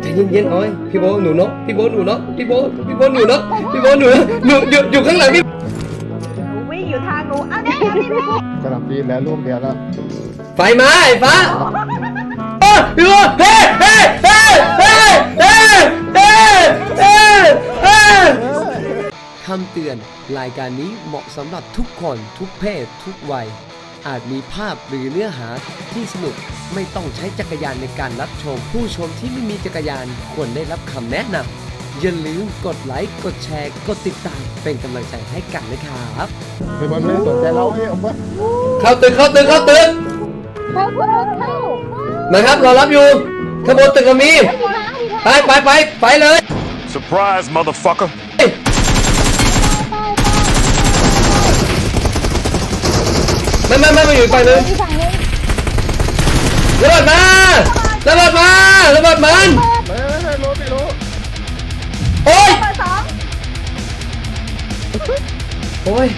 ใจเย็นๆอ้อย พี่โบทหนูนกพี่โบทหนูนกพี่โบทพี่โบทหนูนกพี่โบทหนูนกหนูอยู่อยู่ข้างหลังพี่หนูวิ่งอยู่ทางหนูเอาเนี่ยเอาดิพี่กระหล่ำปีแล้วลูกเดียวแล้วไฟมาไอ้ฟ้าโอ้พี่โบทเฮ้เฮ้เฮ้เฮ้เฮ้เฮ้เฮ้เฮ้คำเตือนรายการนี้เหมาะสำหรับทุกคนทุกเพศทุกวัย อาจมีภาพหรือเนื้อหาที่สนุกไม่ต้องใช้จักรยานในการรับชม ผู้ชมที่ไม่มีจักรยานควรได้รับคำแนะนำอย่าลืมกดไลค์กดแชร์ กดติดตามเป็นกำลังใจให้กันนะครับไอ้บอลไม่ได้สนใจเราเฮ้ยเอาวะเข้าตึกเข้าตึกเข้าตึกเข้าเข้าเข้านะครับรอรับอยู่ขางบวนตึกก็มีไปไปไปไปเลย Surprise, motherfucker. ไม่ไม่ไม่ไม่อยู่อีกฝั่งหนึงที่ฝั่งนี้ระเบิดมาระเบิดมาระเบิดมันไม่ไม่ไม่รู้ไม่รู้โอ้ยเบอร์สองโอ้ย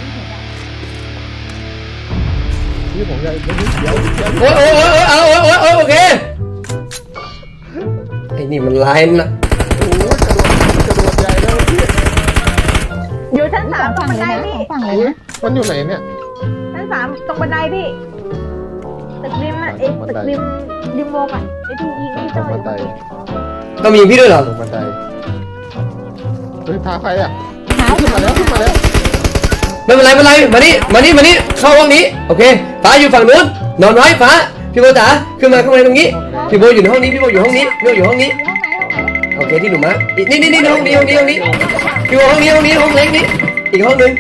ที่ผมจะเดี๋ยวเดี๋ยวเดี๋ยวโอ้ยโอ้ยโอ้ยเอาโอ้ยโอ้ยโอ้ยโอเคไอ้นี่มันลายนะโอ้โหกระโดดกระโดดใหญ่แล้วพี่อยู่ชั้นสามตรงบันไดพี่ฝั่งเลยอุ๊ยนะมันอยู่ไหนเนี่ยชั้นสาม ตรงบันไดพี่ตึกริมอะไอ้ตึกริมริมวงอะไอ้ที่ยิงที่ตรเจ้างบันไดต้องมีพี่ด้วยเหรอตรงบันไดเฮ้ยพาใครอะขึ้นมาแล้วขึ้นมาแล้วไม่เป็นไรไม่เป็นไรมานี่มานี่มานี่เข้าห้องนี้โอเคฟ้าอยู่ฝั่งนู้นนอนไว้ฟ้าพี่โบจ๋าขึ้นมาขึ้นมาตรงนี้พี่โบอยู่ในห้องนี้พี่โบอยู่ห้องนี้พี่โบอยู่ห้องนี้ห้องไหนห้องไหนโอเคที่หนูมาอีกนี่นี่นี่ห้องนี้ห้องนี้ห้องนี้อยู่ห้องนี้ห้องนี้ห้องเล็กนี้อีกห้องหนึ่ง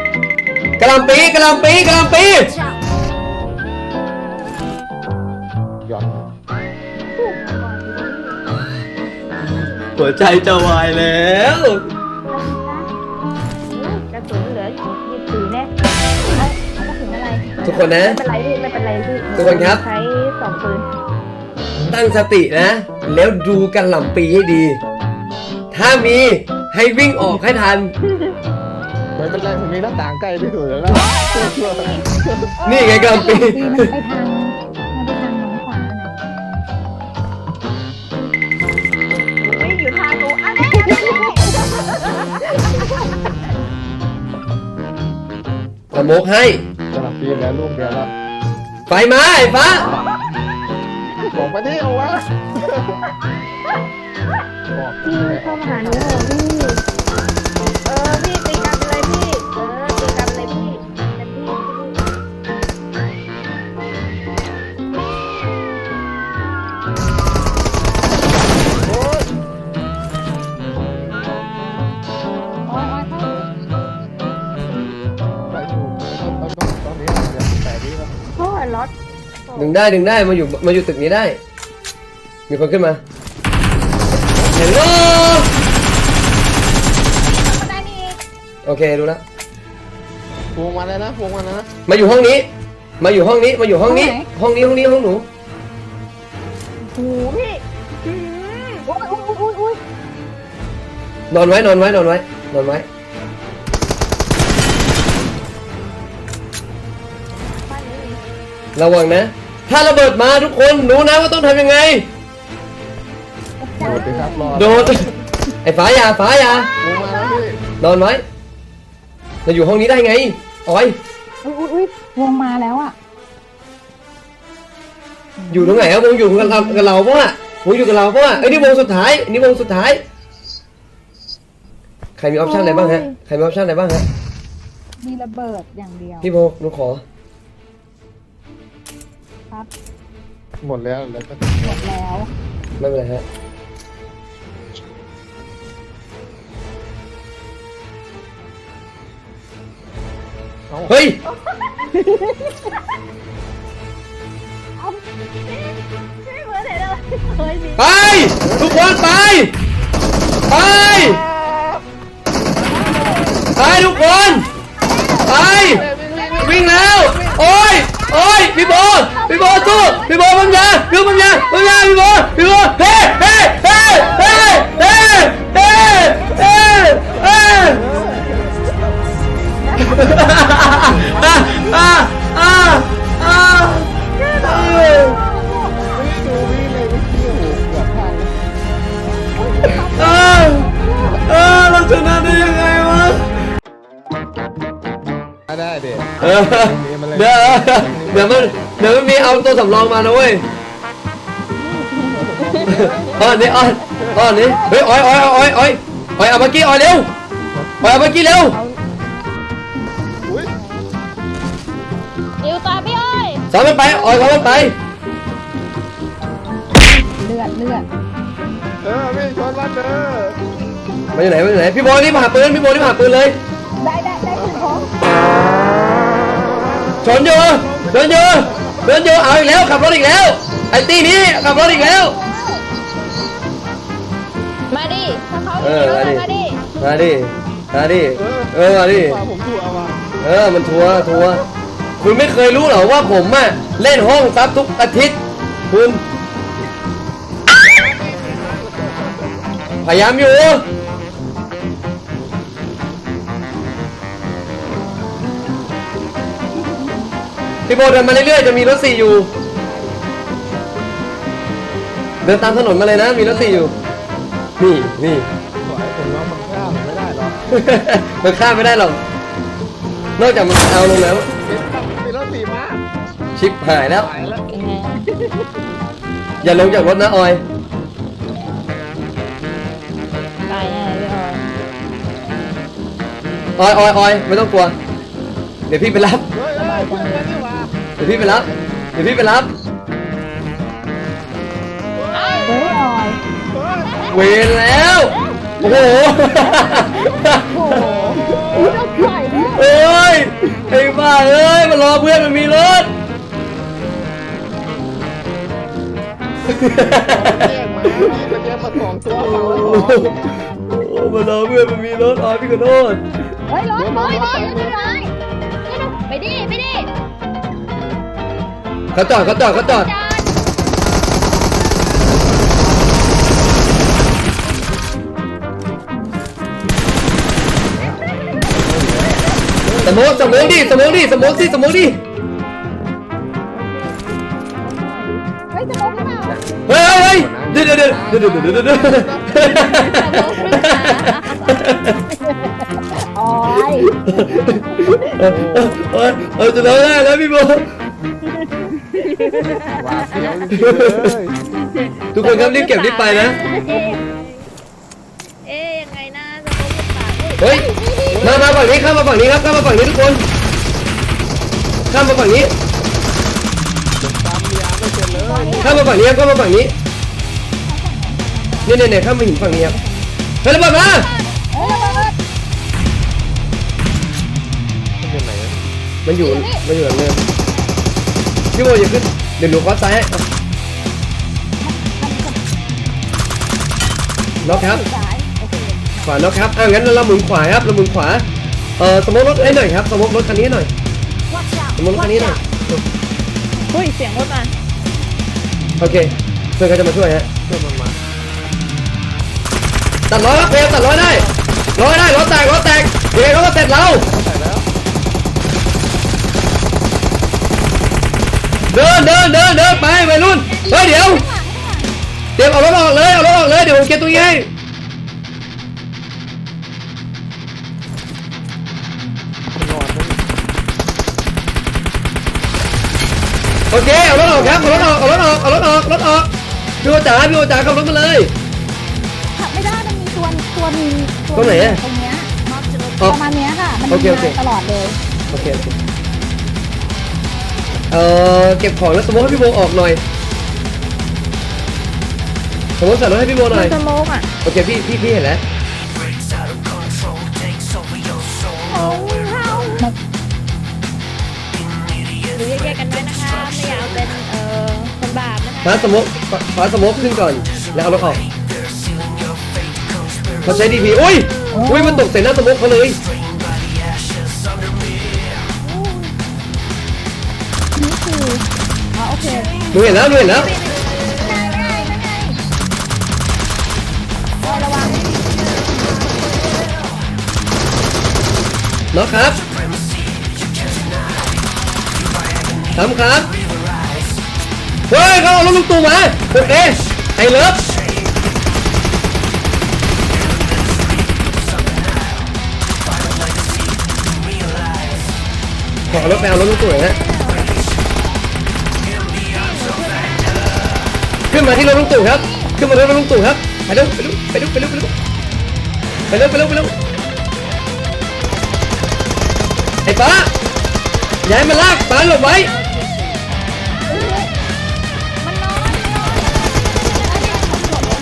กะหล่ำปีกะหล่ำปีกะหล่ำปีหย่ หัวใจจะวายแล้ว กระสุนเหลือยี่สิบสี่แน่กระสุนอะไรทุกคนนะ ไม่เป็นไรพี่ไม่เป็นไรพี่ทุกคนครับ ใช้สองปืนตั้งสตินะ แล้วดูกะหล่ำปีให้ดี ถ้ามีให้วิ่งออกให้ทัน ไม่เป็นไรผมมีหน้าต่างใกล้ที่สุดแล้วนะ นี่ไงกะหล่ำปีปีมันไปทาง สโมกให้กระหล่ำปีแล้วลูกเดียวแล้วไฟมาไอ้ฟ้า บอกไปที่เอาวะบอกพี่เข้ามาหาหนูเถอะพี่ งได้ดึงได้มาอยู่มาอยู่ตึกนี้ได้ มีคนขึ้นมาเฮลโลบันไดนี่อีกโอเคดูแล้วพวงมาแล้วนะพวงมาแล้วนะมาอยู่ห้องนี้ มาอยู่ห้องนี้มาอยู่ห้องนี้ ห้องนี้ห้องนี้ห้องหนูโอ้โหพี่อืมอุ้ยอุ้ยอุ้ยอุ้ยนอนไว้นอนไว้นอนไว้นอนไว้บ้านนี้มีระวังนะ ถ้าระเบิดมาทุกคนรู้นะว่าต้องทำยังไง โดดสิครับรอโดด ไอ้ฝายาฝายาพวงมาแล้วพี่นอนไว้เราอยู่ห้องนี้ได้ไงออย อุ้ยอุ้ยอุ้ยวงมาแล้วอะอยู่ตรงไหนอะวงอยู่กับเรากับเราปะวะวงอยู่กับเราปะวะเอ้ยนี่วงสุดท้ายนี่วงสุดท้าย ใครมีออปชั่นอะไรบ้างฮะ ใครมีออปชั่นอะไรบ้างฮะ มีระเบิดอย่างเดียว พี่โบหนูขอ ครับ หมดแล้วแล้วก็หมดแล้ว ไม่เป็นไรฮะเอาเฮ้ยไม่เหมือนเห็นเลยเคยมีไป ทุกคนไป ไป ไปทุกคน ไป วิ่งแล้ว โอ้ย โอ้ยพี่โบพี่โบสู้พี่โบปัญญาคือปัญญาปัญญาพี่โบพี่โบเฮ้เฮ้เฮ้เฮ้เฮ้ ดี๋ยวมันเดี๋ยวมันมีเอาตัวสำรองมานะเว้ยอ้อนนี่อ้อนอ้อนนี่เฮ้ยอ้อยอ้อยอ้อยอ้อยอ้อยเอาเมื่อกี้อ้อยเร็วอ้อยเอาเมื่อกี้เร็วอุ้ยดิวตามพี่อ้อยสอนมันไปอ้อยสอนมันไปเลือดเลือดเออพี่ชนมันเด้อมาอยู่ไหนมาอยู่ไหนพี่โบนี่มาหาปืนพี่โบนี่มาหาปืนเลยได้ได้ได้คุณพ่อชนอยู่ ชนอยู่ชนอยู่เอาอีกแล้วขับรถอีกแล้ว ไอ้ตีนี้ขับรถอีกแล้ว มาดิถ้าเขาเออไม่มาดิ มาดิมาดิมาดิเออมาดิว่าผมถูกเอามาเออมันทัวร์ทัวร์คุณไม่เคยรู้เหรอว่าผมอะเล่นห้องซับทุกอาทิตย์ คุณพยายามอยู่ พี่โบเดินมาเรื่อยๆจะมีรถสี่อยู่ เดินตามถนนมาเลยนะ มีรถสี่อยู่ นี่นี่ สวยผมว่ามันข้ามไม่ได้หรอกมันข้ามไม่ได้หรอก นอกจากมันเอาลงแล้วมีรถสีมาชิปหายแล้ว หายแล้วอย่าลงจากรถนะออย ตายแน่พี่อ้อยออยออยออยไม่ต้องกลัว เดี๋ยวพี่ไปรับ เฮ้ยเฮ้ยเพื่อนกันนี่หว่าเดี๋ยวพี่ไปรับ เดี๋ยวพี่ไปรับ เฮ้ยออยเฮ้ยเวรแล้ว โอ้โห โอ้โหอุ้ยเราไข่เนี่ยเอ้ยไอ้บ้าเอ้ยมารอเพื่อนมันมีรถ แย่งมาตะเกียบมาสองตัวเปล่าโอ้โหโอ้มารอเพื่อนมันมีรถออยพี่ขอโทษ เฮ้ยรถรถรถรถรถไป เขาจอดเขาจอดเขาจอดจอดสมองสมองดิสมองดิสมองสิสมองดิเฮ้ยจะลงหรือเปล่าเฮ้ยเฮ้ยเดี๋ยวเดี๋ยวเดี๋ยวเดี๋ยวเดี๋ยวเดี๋ยวเดี๋ยวออยเออเออเออจะร้องได้แล้วพี่โบห วาดเสียวจริงๆเลยทุกคนครับรีบเก็บรีบไปนะ เอ๊ะยังไงนะสมมติปากเอ้ยเฮ้ย มามาฝั่งนี้ข้ามมาฝั่งนี้ครับข้ามมาฝั่งนี้ทุกคน ข้ามมาฝั่งนี้ ตามเมียไม่เป็นเลยข้ามมาฝั่งนี้ครับข้ามมาฝั่งนี้เนี่ยเนี่ยเนี่ยข้ามมาหินฝั่งนี้ครับเฮ้ยระเบิดมาเฮ้ยระเบิดมันเป็นไหนอะมันอยู่มันอยู่หลังเนินพี่โบอย่าขึ้น เดี๋ยวหนูคว้าซ้ายให้อะน็อกครับสายโอเคขวาน็อกครับอะงั้นเราหมุนขวาครับเราหมุนขวาเอ่อสมมติรถให้หน่อยครับสมมติรถคันนี้ให้หน่อยสมมติรถคันนี้หน่อยอุ้ยเสียงรถมาโอเคเพื่อนเขาจะมาช่วยฮะเพื่อนมันมาตัดร้อยครับเฟลตัดร้อยได้ร้อยได้ร้อยแตกร้อยแตกเดี๋ยวเขาก็เสร็จเรา ใส่แล้ว เดินเดินเดินเดินไปไปรุ่นเฮ้ยเดี๋ยวเตรียมเอารถออกเลยเอารถออกเลยเดี๋ยวผมเก็บตรงนี้ให้มันนอนไม่ได้โอเคเอารถออกครับเอารถออกเอารถออกเอารถออกรถออกพี่โอจ๋าพี่โอจ๋าขับรถมาเลยขับไม่ได้มันมีตัวตัวมีตรงไหนอะตรงเนี้ยอ๋อประมาณเนี้ยค่ะมันโอเคมีโอเคมาตลอดเลยโอเคโอเค เอ่อเก็บของแล้วสมมติให้พี่โบออกหน่อยสมมติใส่รถให้พี่โบหน่อยสโมกอะโอเคพี่พี่พี่เห็นแล้วหรือแยกๆกันไว้นะคะไม่อยากเอาเป็นเอ่อคนบาปนะคะฟ้าสมกฟ้าสมกขึ้นก่อนแล้วเอารถออกเขาใช้ดีพีอุ้ยอุ้ยมันตกใส่หน้าสมกเขาเลย คืออ๋อโอเคหนูเห็นแล้วหนูเห็นแล้วระวังน็อกครับทำครับ เฮ้ยเขาเอารถลุงตู่มาโอเคไอเลิฟขอรถไปเอารถลุงตู่หน่อยฮะ มาที่รถลุงตู่ครับขึ้นมารถลุงตู่ครับไปเร็วไปเร็วไปเร็วไปเร็วไปเร็วไปเร็วไปเร็วไอ้ป้าอย่าให้มันลากป้าหลบไว้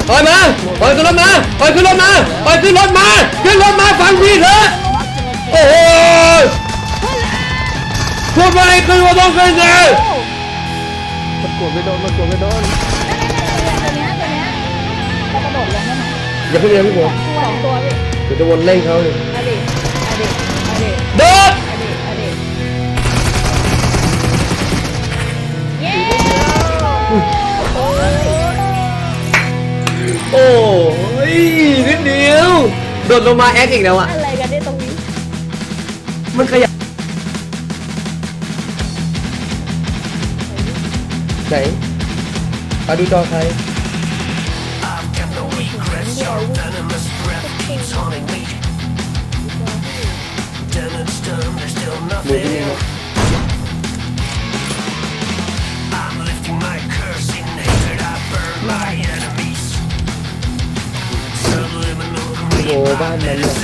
ปล่อยมาปล่อยขึ้นรถมาปล่อยขึ้นรถมาปล่อยขึ้นรถมาขึ้นรถมาฟังพี่เถอะโอ้โหลุกไปขึ้นว่าต้องขึ้นเลยมันกดไม่โดนมันกดไม่โดน อย่าเพิ่งเลยพี่ผมสองตัวพี่เดี๋ยวจะวนเร่งเขาเลยอดีตอดีตอดีตโดดอดีตอดีตเย้โอ้ยโอ้ยนิดเดียวโดดลงมาแอคอีกแล้วอะ อะไรกันเนี่ยตรงนี้มันขยับไหนมาดูจอใคร มือที่นี่เนาะโอ้บ้านนั้นเนี่ย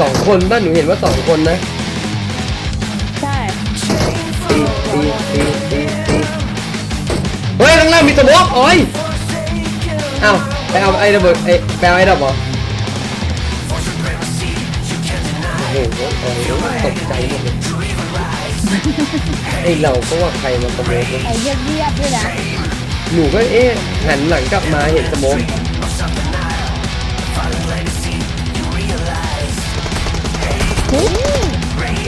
สองคนบ้านหนูเห็นว่าสองคนนะใช่ตีตีตีตีตีเฮ้ยข้างล่างมีสโมกโอ้ยเอ้า ไปเอาไอ้ระเบิดไอ้ไปเอาไอ้ดับเหรอโอ้โหโอ้โหตกใจหมดเลยไอ้เราก็ว่าใครมาขโมยวะไอ้เยียบเยียบด้วยนะหนูก็เอ๊ะหันหลังกลับมาเห็นสโมก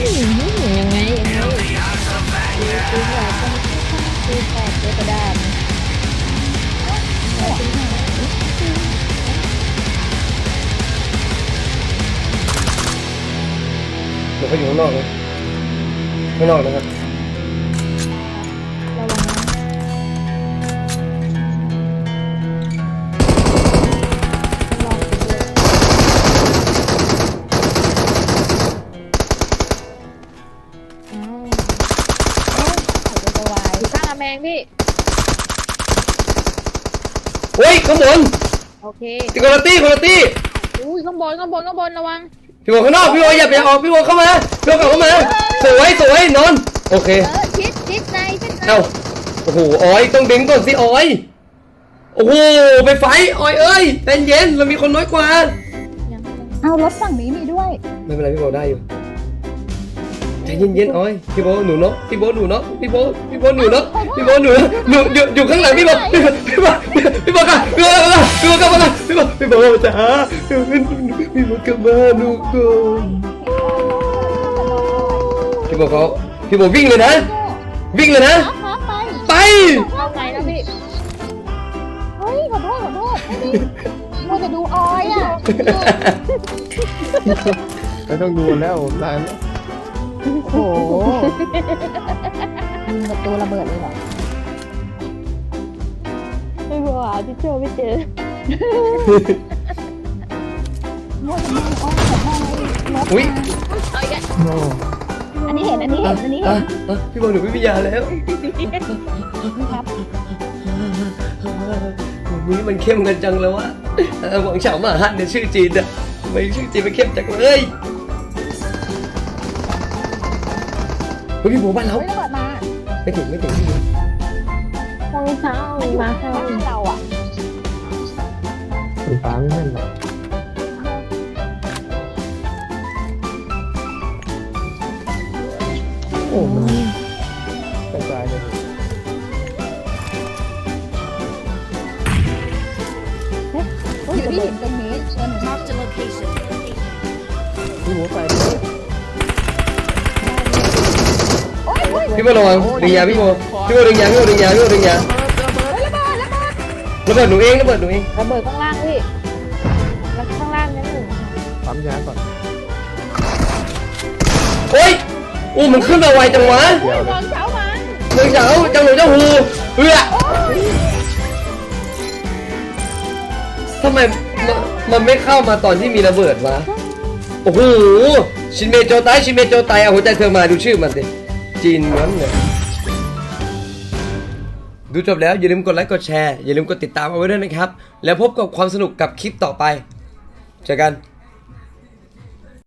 ยังไงยังไงคือแหวนคือแปดกระดาน หนูก็อยู่ข้างนอกนะข้างนอกนะครับระวังนะอ้าวอ้าตัววายอยู่ข้างกำแพงพี่เฮ้ยข้างบน โอเคตีคนละตี้คนละตี้อุ้ยข้างบนข้างบนข้างบนระวัง พี่โบข้างนอก พี่โบอย่าไปออก พี่โบเข้ามาพี่โบกลับเข้ามา สวยสวยนอน โอเค เออชิดชิดในชิดในเอ้า โอ้โหออยต้องดึงก่อนสิออย โอ้โห ไปไฟออยเอ้ยใจเย็น เรามีคนน้อยกว่า ยัง เอารถฝั่งนี้มีด้วย ไม่เป็นไรพี่โบได้อยู่ ใจเย็นเย็นๆออยพี่โบหนูเนาะพี่โบหนูเนาะพี่โบพี่โบหนูเนาะพี่โบหนูเนาะหนูอยู่อยู่ข้างหลังพี่โบพี่โบพี่โบพี่โบกันพี่โบกันพี่โบกลับมาพี่โบพี่โบจ๋าพี่โบกลับมาหนูก่อนพี่โบเขาพี่โบวิ่งเลยนะ วิ่งเลยนะพร้อมไปไปเข้าไงแล้วพี่เฮ้ยขอโทษขอโทษไม่ดีมัวแต่ดูออยอะไม่ต้องดูแล้วนานแล้ว โอ้โหมีประตูระเบิดเลยเหรอไม่รู้อะที่เจอไม่เจอมัวแต่ดูออยขอโทษรถอุ้ยเอาอีกแล้วโอ้อันนี้เห็นอันนี้เห็นอันนี้เห็อะนอะพี่โบหนูไม่มียาแล้วครับวันนี้มันเข้มกันจังเลยวะเออหวังเฉาหมาฮันเนี่ยชื่อจีนอะทำไมชื่อจีนมันเข้มจังเลย เฮ้ยพี่โบบ้านเราเฮ้ยระเบิดมาไม่ถึงไม่ถึงพี่โบรองเท้ามาเข้าเราอะไฟฟ้าไม่แม่นหรอกโอ้มันกระจายเลยอยู่ที่หินตรงนี้ตัวหนึ่งพี่หมูไป พี่โบระวังดึงยาพี่โบพี่โบดึงยาพี่โบดึงยาพี่โบดึงยาระเบิดหนูเองระเบิดหนูเองระเบิดข้างล่างพี่แล้วข้างล่างนั่นหนึ่งปั๊มยาก่อนโอ้ยอู้มันขึ้นมาไวจังวะเดี๋ยวรองเท้ามันเมืองเจ๋าจังหนูเจ้าหูเอื้อทำไมมันมันไม่เข้ามาตอนที่มีระเบิดวะโอ้โหชินเมโจไตายชินเมโจไตายเอาหัวใจเธอมาดูชื่อมันสิ จีนนั้นเลย ดูจบแล้วอย่าลืมกดไลค์กดแชร์ อย่าลืมกดติดตามเอาไว้ด้วยนะครับ แล้วพบกับความสนุกกับคลิปต่อไป เจอกัน